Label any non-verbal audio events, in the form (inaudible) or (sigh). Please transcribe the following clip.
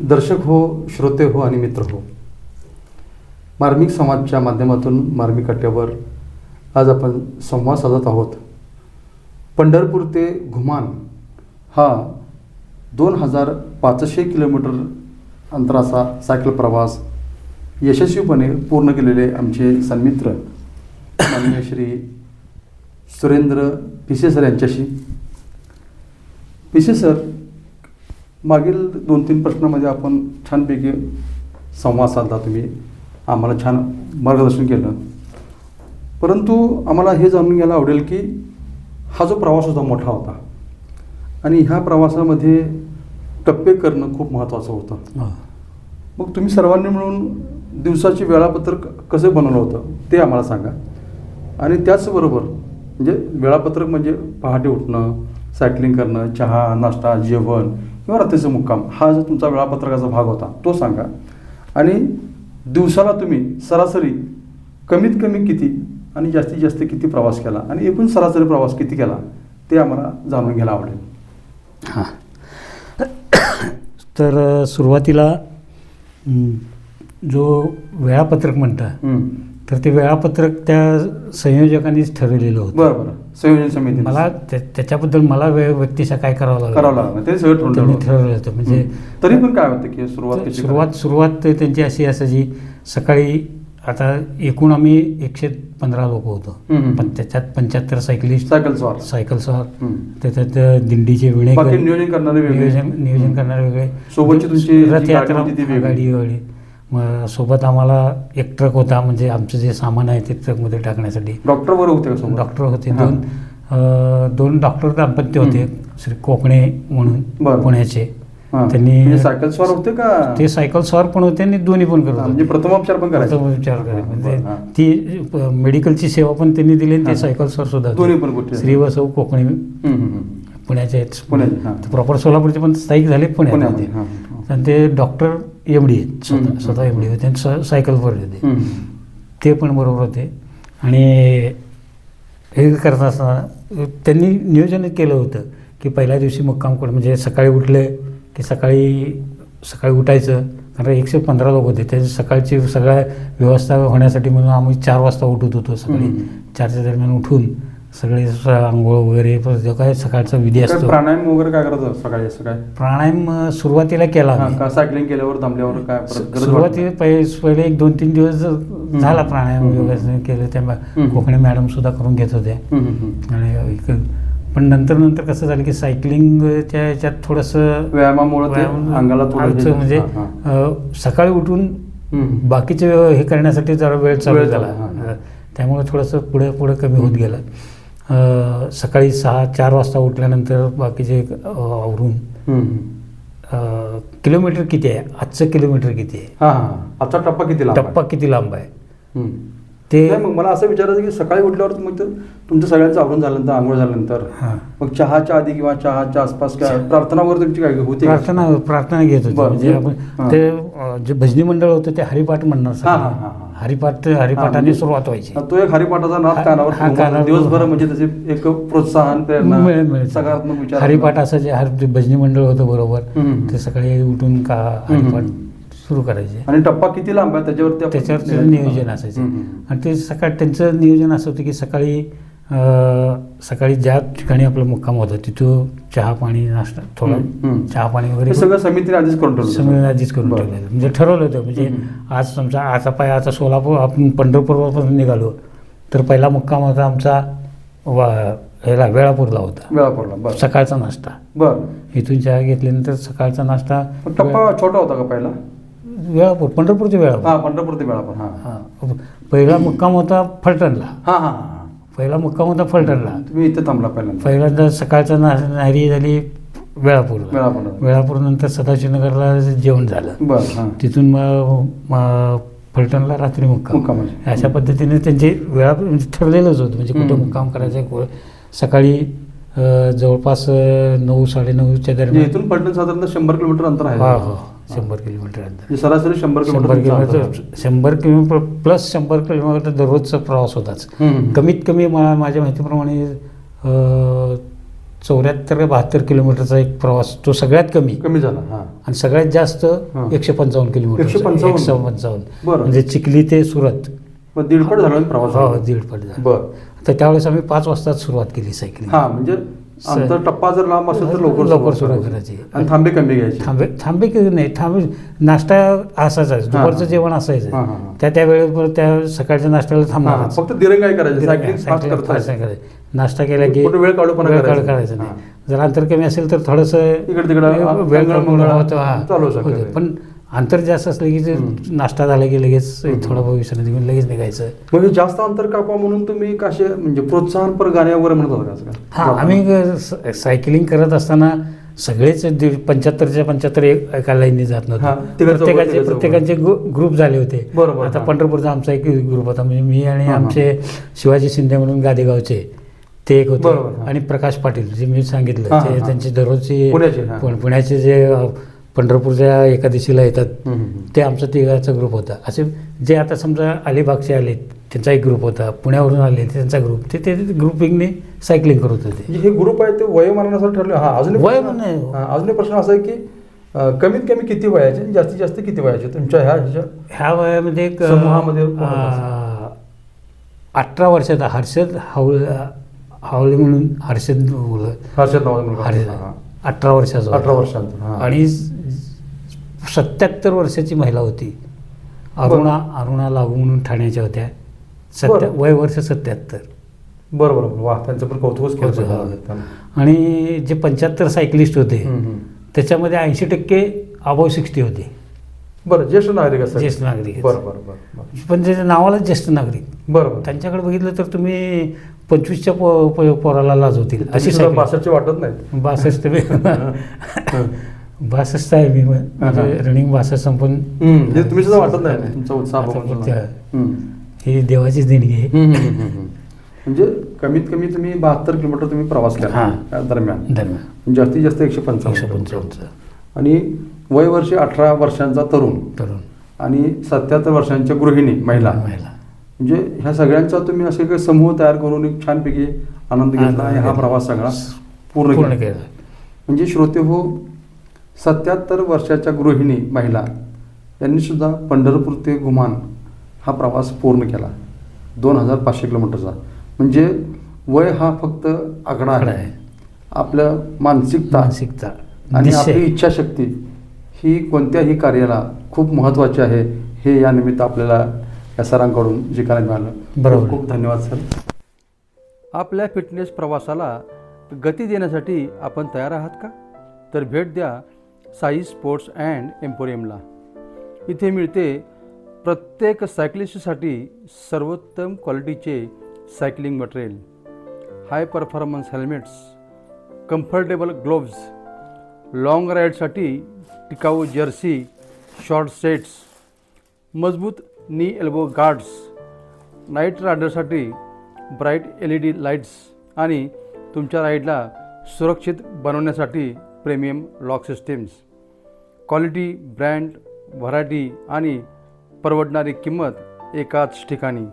दर्शक हो श्रोते हो आणि मित्र हो. मार्मिक समाजच्या माध्यमातून मार्मिक अड्ड्यावर आज आपण संवाद साधत आहोत. पंढरपूर ते घुमान हा दोन हजार पाचशे किलोमीटर अंतराचा सायकल प्रवास यशस्वीपणे पूर्ण केलेले आमचे सन्मित्र माननीय श्री सुरेंद्र पिसे सर यांच्याशी. पिसे सर मागील दोन तीन प्रश्नामध्ये आपण छानपैकी संवाद साधला तुम्ही. आम्हाला छान मार्गदर्शन केलं. परंतु आम्हाला हे जाणून घ्यायला आवडेल की हा जो प्रवास होता मोठा होता आणि ह्या प्रवासामध्ये टप्पे करणं खूप महत्त्वाचं होतं. मग तुम्ही सर्वांनी मिळून दिवसाचे वेळापत्रक कसं बनवलं होतं ते आम्हाला सांगा. आणि त्याचबरोबर म्हणजे वेळापत्रक म्हणजे पहाटे उठणं सायकलिंग करणं चहा नाश्ता जेवण किंवा रात्रीचा मुक्काम हा जो तुमचा वेळापत्रकाचा भाग होता तो सांगा. आणि दिवसाला तुम्ही सरासरी कमीत कमी किती आणि जास्तीत जास्त किती प्रवास केला? आणि एकूण सरासरी प्रवास किती केला? ते आम्हाला जाणून घ्यायला आवडेल. हां. तर सुरुवातीला जो वेळापत्रक म्हणता. तर ते वेळापत्रक त्या संयोजकांनीच ठरवलेलं होतं. बरं बरं. संयोजन समिती मला त्या- त्याच्याबद्दल मला वे व्यक्तिशा काय करावं लागलं? करावं लागलं. ते सगळं त्यांनी ठरवलं होतं. म्हणजे. तरी पण काय होतं की सुरुवात कशी सुरुवात सुरुवात त्यांची अशी असायची सकाळी आता एकूण आम्ही एकशे पंधरा लोक होतो. हम्म. पण त्याच्यात पंच्याहत्तर सायकलिस्ट सायकल स्वार सायकल स्वार हम्म. त्याच्यात अ, दिंडीचे विणे बाकी नियोजन करणारे वेगळे. नियोजन नियोजन करणारे वेगळे. सोबतची तुमची जी रथयात्रा गाडी होती ती वेगळी. गाडी वेगळी मग सोबत आम्हाला एक ट्रक होता म्हणजे आमचं जे सामान आहे ते ट्रकमध्ये टाकण्यासाठी डॉक्टर बरोबर होते डॉक्टर होते. दोन दोन डॉक्टर दाम्पत्य होते श्री कोकणे म्हणून. पुण्याचे. त्यांनी म्हणजे सायकल स्वार होते का ते सायकल स्वार पण होते आणि दोन्ही पण करत हां, म्हणजे होते प्रथमोपचार पण करायचे प्रथम उपचार करायचे. हां, म्हणजे. ती मेडिकलची सेवा पण त्यांनी दिली आणि ते. सायकल स्वार सुद्धा होते. दोन्ही पण गोष्टी. श्री वसव कोकणे. पुण्याचे आहेत. प्रॉपर सोलापूरचे पण स्थायिक झाले हां. आणि ते डॉक्टर एम डी आहेत स्वतः. स्वतः एम डी होते स- सायकलवर होते. ते पण बरोबर होते. आणि हे करत असताना त्यांनी नियोजन केलं होतं की पहिल्या दिवशी मुक्काम करून म्हणजे सकाळी उठले की सकाळी सकाळी उठायचं. कारण एकशे पंधरा लोक होते. त्याची सकाळची सगळ्या व्यवस्था होण्यासाठी म्हणून आम्ही चार वाजता उठत होतो सकाळी. चारच्या दरम्यान उठून सगळे स- आंघोळ वगैरे जो काय सकाळचा विधी काय असतो प्राणायाम वगैरे काय करत होता सकाळी असं काय प्राणायाम अ, सुरुवातीला केला हां, आम्ही. का सायकलिंग केल्यावर थांबल्यावर काय परत गरज सुरुवाती वाटली? पहि- पहिले एक दोन तीन दिवस झाला प्राणायाम हम्म. योगासन केलं त्या हम्म. कोकणी मॅडम सुद्धा करून घेत होत्या हम्म, हम्म, हम्म. आणि एक- पण नंतर नंतर कसं झालं की सायकलिंगच्या याच्यात थोडंसं व्यायामामुळे ते व्यायाम अंगाला थोडं हे- आमचं म्हणजे हां, हां. अ, सकाळी उठून हम्म. बाकीचे हे करण्यासाठी जरा वेळ चालू वेळ झाला झाला, हां, हां. त्यामुळे थोडंसं पुढे पुढे कमी होत गेलं सकाळी सहा चार वाजता उठल्यानंतर बाकीचे आवरून किलोमीटर किती आहे? आजचं किलोमीटर किती आहे? हां आजचा टप्पा किती लांब आहे? टप्पा किती लांब आहे. ते मग मला असं विचारायचं की सकाळी उठल्यावर मग तुमचं सगळ्यांचं आवरून झाल्यानंतर आंघोळ झाल्यानंतर. मग चहाच्या आधी किंवा चहाच्या आसपास काय प्रार्थना वगैरे तुमची काय होती? प्रार्थना प्रार्थना घेत होते. म्हणजे ते जे भजनी मंडळ होतं ते हरिपाठ म्हणणार. हरिपाठ हरिपाठाने सुरुवात व्हायची तो एक हरिपाठाचा नाद कानावर दिवसभर म्हणजे त्याचे एक प्रोत्साहन प्रेरणा सकारात्मक विचार हरिपाठ असं जे हर भजनी मंडळ होतं बरोबर. ते सकाळी उठून का. हरिपाठ सुरू करायचे. आणि टप्पा किती लांब आहे? त्याच्यावरती आपण- त्याच्यावर त्याचं नियोजन असायचं. हम्म. आणि ते सकाळ त्यांचं नियोजन असं होतं की सकाळी अं, सकाळी ज्या ठिकाणी आपला मुक्काम होता तिथं चहा पाणी नाश्ता थोडं हम्म, हम्म. चहा पाणी हे वगैरे सगळं समितीने आधीच करून ठेवलं सगळं आधीच करून बरं. ठेवलेलं. म्हणजे ठरवलं होतं म्हणजे. आज समजा आता पाय आता सोलापूर आपण पंढरपूरपासून निघालो तर पहिला मुक्काम होता आमचा वा ह्याला वेळापूरला होता. वेळापूरला बरं. सकाळचा नाश्ता. बरं. इथून चहा घेतल्यानंतर सकाळचा नाश्ता टप्पा छोटा होता का पहिला? वेळापूर पंढरपूरचे वेळापूर हा पंढरपूर ते वेळापूर हा. हां. पहिला मुक्काम होता फलटणला. हा हा हा. पहिला मुक्काम होता फलटणला. तुम्ही इथे थांबला पहिल्यांदा. पहिल्यांदा सकाळचा ना नारी झाली वेळापूर. वेळापूर वेळापूर नंतर सदाशिवनगरला जेवण झालं. बरं हा. तिथून मग म- फलटणला रात्री मुक्काम. मुक्कामाची. अशा पद्धतीने त्यांचे वेळा म्हणजे ठरलेलंच होतं. म्हणजे कुठं. मुक्काम करायचं आहे, कु- सकाळी अं, जवळपास अं, नऊ साडेनऊच्या म्हणजे दरम्यान. इथून पलटण साधारणतः शंभर किलोमीटर अंतर आहे. हा हो. शंभर किलोमीटर अंतर. म्हणजे सरासरी शंभर शंभर किलोमीटर शंभर किलोमीटर प्लस शंभर किलोमीटर दररोजचा प्रवास होताच. कमीत कमी मा माझ्या माहितीप्रमाणे चौऱ्याहत्तर का बहात्तर किलोमीटरचा एक प्रवास तो सगळ्यात कमी. कमी झाला हां. आणि सगळ्यात जास्त हां. एकशे पंचावन्न किलोमीटर. 155? एकशे पंचावन्न. म्हणजे चिखली ते सुरत. दीडपट झाला प्रवास. हो दीड पट झाला. बर. तर त्यावेळेस आम्ही पाच वाजता सुरुवात केली सायकलिंग हा म्हणजे आमचा टप्पा जर लांब असेल तर लवकर लवकर सुरुवात करायची. आणि थांबे कमी घ्यायचे? थांबे थांबे की नाही? थांबे. नाश्ता असायचाच दुपारचं. जेवण असायचं. त्या त्या वेळेवर त्या सकाळच्या नाश्त्याला थांबणार फक्त दिरंगाई करायची. सायकलिंग नाश्ता केला की वेळ काढूपणा वेळ करायचा. काढ- करायचं नाही. जर अंतर कमी असेल तर थोडंसं इकडे तिकडं वेळ होतं, हां. पण अंतर जास्त असलं की ते. नाश्ता झाला की लगेच. थोडा विश्रांती घेऊन लगेच निघायचं म्हणजे जास्त अंतर कापा म्हणून तुम्ही कसे म्हणजे प्रोत्साहनपर गाणे वगैरे म्हणत होता का असं? हा आम्ही सायकलिंग करत असताना सगळेच दीड पंच्याहत्तरच्या पंच्याहत्तर एक लाईनने जात नव्हते प्रत्येकाचे ग्रुप झाले होते बरोबर, आता. पंढरपूरचा आमचा एक ग्रुप होता म्हणजे मी आणि. आमचे शिवाजी शिंदे म्हणून गादेगावचे ते एक होते. आणि प्रकाश पाटील जे मी सांगितलं ते. त्यांची दररोजची पुण्याचे. पुण- पुण्याचे जे पंढरपूरच्या एकादशीला येतात. ते आमचा तिघाचा ग्रुप होता असे जे आता समजा अलिबागचे आले त्यांचा एक ग्रुप होता पुण्यावरून आले त्यांचा ग्रुप ते ते ग्रुपिंगने सायकलिंग करत होते म्हणजे हे ग्रुप आहे ते वयोमानानुसार ठरले हा अजून एक वय प्रश्न- म्हणे. हा, अजून एक प्रश्न असा आहे की कमीत कमी किती वयाचे जास्तीत जास्त किती वयाचे तुमच्या ह्या ह्या वयामध्ये एक समूहामध्ये अठरा वर्षाचा हर्षद हावळ हावळे म्हणून हर्षद. हर्षद. हर्षद. अठरा वर्षाचा. अठरा वर्षांचा. आणि सत्याहत्तर वर्षाची महिला होती. अरुणा अरुणा लागू म्हणून ठाण्याच्या होत्या. सत्या. वय वर्ष सत्याहत्तर. बरं बरं बरं. वा त्यांचं पण कौतुकच. हा. आणि जे पंच्याहत्तर सायकलिस्ट होते. त्याच्यामध्ये ऐंशी टक्के अबाव सिक्स्टी होते. बरं ज्येष्ठ नागरिक असतात ज्येष्ठ नागरिक. बरं बरं बरं बरं. पण त्याच्या नावालाच ज्येष्ठ नागरिक. बरं बरं. त्यांच्याकडे बघितलं तर तुम्ही पंचवीसच्या पो पोराला लाजवतील तुम्ही अशी बासष्टचे वाटत नाही बासष्ट (laughs) बासष्ट आहे मी म्हणजे. रनिंग बासष्ट संपून हे तुम्ही सुद्धा वाटत नाही तुमचा उत्साह बघून. ही देवाचीच देणगी आहे. म्हणजे कमीत कमी तुम्ही बहात्तर किलोमीटर तुम्ही प्रवास केला हा. दरम्यान. दरम्यान. जास्तीत जास्त एकशे पंचावन्न आणि वय वर्ष अठरा वर्षांचा तरुण. तरुण. आणि सत्याहत्तर वर्षांच्या गृहिणी महिला. महिला. म्हणजे ह्या सगळ्यांचा तुम्ही असे काही समूह तयार करून एक छानपैकी आनंद घेतला आणि हा. प्रवास सगळा पूर्ण केलं. म्हणजे श्रोते हो सत्याहत्तर वर्षाच्या गृहिणी महिला यांनी सुद्धा पंढरपूर ते गुमान हा प्रवास पूर्ण केला दोन हजार पाचशे किलोमीटरचा म्हणजे वय हा फक्त आकडा आहे आहे. आपलं मानसिकता मानसिकता आणि. आपली इच्छाशक्ती ही कोणत्याही कार्याला खूप महत्त्वाची आहे हे या निमित्त आपल्याला या सरांकडून शिकायला मिळालं बरोबर. खूप धन्यवाद सर आपल्या फिटनेस प्रवासाला गती देण्यासाठी आपण तयार आहात का तर भेट द्या साई स्पोर्ट्स अँड एम्पोरियमला. इथे मिळते प्रत्येक सायकलिस्टसाठी सर्वोत्तम क्वालिटीचे cycling material high performance helmets comfortable gloves long राईडसाठी टिकाऊ जर्सी शॉर्ट सेट्स मजबूत knee elbow guards night रायडरसाठी bright L E D lights आणि तुमच्या राईडला सुरक्षित बनवण्यासाठी premium lock systems. Quality brand variety आणि परवडणारी किंमत एकाच ठिकाणी.